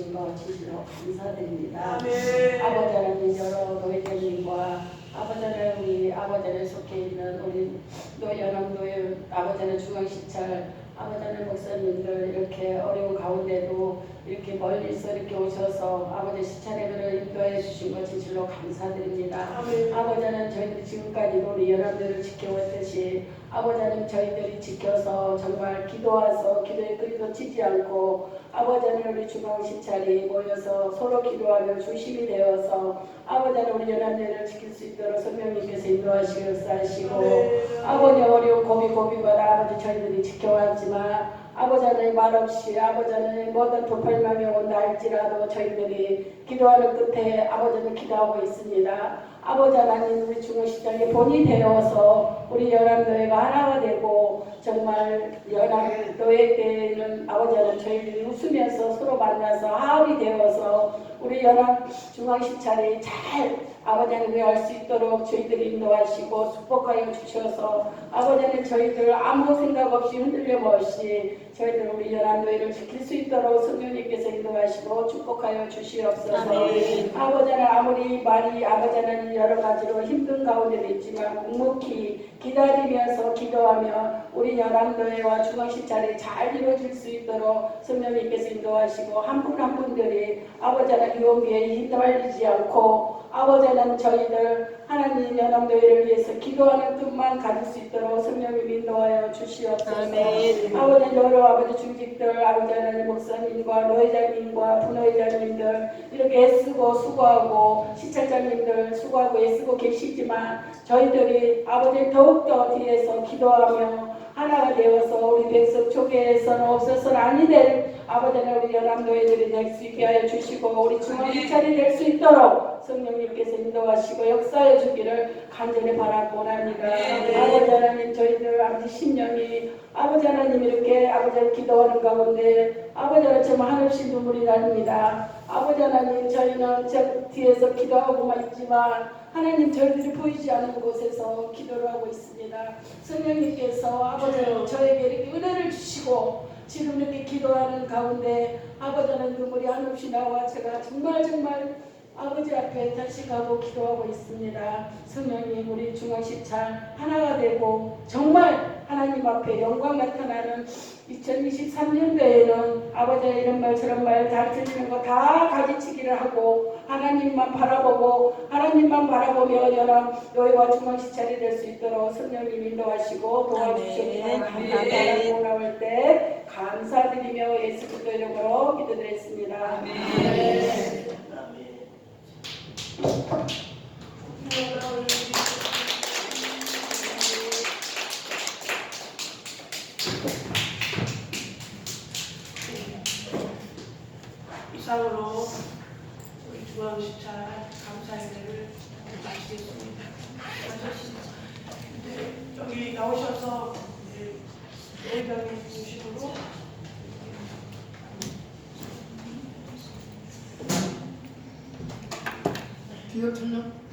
주신 것 진실로 감사드립니다. 아멘. 아버지 하나님 여러 노예자님과 아버지 하나님 우리 아버지 하나님 속해 있는 우리 노연합노예 아버지 하나님 중앙시찰 아버지 하나님 목사님들 이렇게 어려운 가운데도 이렇게 멀리서 이렇게 오셔서 아버지 시찰회를 인도해 주신 것 진실로 감사드립니다. 아멘. 아버지 하나님 저희들이 지금까지도 우리 연합들을 지켜왔듯이 아버지 하나님 저희들이 지켜서 정말 기도와서 기도에 끓이도 치지 않고 아버지 하나님 우리 중앙시찰이 모여서 서로 기도하며 중심이 되어서 아버지 하나님 우리 연합들을 지킬 수 있도록 성령님께서 인도하시고 역사하시고 아버지 어려운 고비 고비마다 아버지 저희들이 지켜왔지만 아버지 하나님 말없이 아버지 하나님 모든 돌팔망이 온다 할지라도 저희들이 기도하는 끝에 아버지 하나님 기도하고 있습니다. 아버지 하나님 우리 중앙시장의 본이 되어서 우리 연합노예가 하나가 되고 정말 연합노예 때는 아버지 하나님 저희들이 웃으면서 서로 만나서 화합이 되어서 우리 연합 중앙시찰이 잘 아버지 하나님 할수 있도록 저희들이 인도하시고 축복하여 주셔서 아버지 하나님 저희들 아무 생각 없이 흔들림 없이 저희들 우리 연합 노예를 지킬 수 있도록 성령님께서 인도하시고 축복하여 주시옵소서 아멘. 아버지 하나님 아무리 말이 아버지 하나님 여러 가지로 힘든 가운데도 있지만 묵묵히 기다리면서 기도하며 우리 연합 노예와 중앙시찰이 잘 이루어질 수 있도록 성령님께서 인도하시고 한 분 한 분들이 아버지 하나님 유언비에 휘말리지 않고 아버지 하나님 저희들 하나님 연합노예를 위해서 기도하는 뜻만 가질 수 있도록 성령님 인도하여 주시옵소서 아멘. 아버지 여러 아버지 중직들 아버지 하나님 목사님과 노회장님과 부노회장님들 이렇게 애쓰고 수고하고 시찰장님들 수고하고 애쓰고 계시지만 저희들이 아버지 더욱더 뒤에서 기도하며 하나가 되어서 우리 백성 초계에서는 없어서는 아니 될 아버지는 우리 연합 노예들이 될 수 있게 하여 주시고 우리 중앙시찰이 될수 있도록 성령님께서 인도하시고 역사해 주기를 간절히 바라고 원합니다. 네. 아버지 하나님 저희들 아버지 신령이 아버지 하나님 이렇게 아버지 기도하는 가운데 아버지 하나님 정말 한없이 눈물이 납니다. 아버지 하나님 저희는 저 뒤에서 기도하고만 있지만 하나님 저희들이 보이지 않는 곳에서 기도를 하고 있습니다. 성령님께서 아버지 하나님 저에게 이렇게 은혜를 주시고 지금 이렇게 기도하는 가운데 아버지 하나님 눈물이 한없이 나와 제가 정말 정말 아버지 앞에 단식하고 기도하고 있습니다. 성령님 우리 중앙시찰 하나가 되고 정말 하나님 앞에 영광 나타나는 2023년도에는 아버지의 이런 말 저런 말다 들리는 거 다 가지치기를 하고 하나님만 바라보고 하나님만 바라보며 연합 노예와 중앙시찰이 될 수 있도록 성령님 인도하시고 도와주시옵소서 아멘. 감사하고 나올 때 감사드리며 예수 그리스도 이름으로 기도드렸습니다. 아멘. 이상으로 우리 중앙시찰 감사인들을 마치겠습니다. 여기 나오셔서 이제 노회장님 중심으로 기도 천명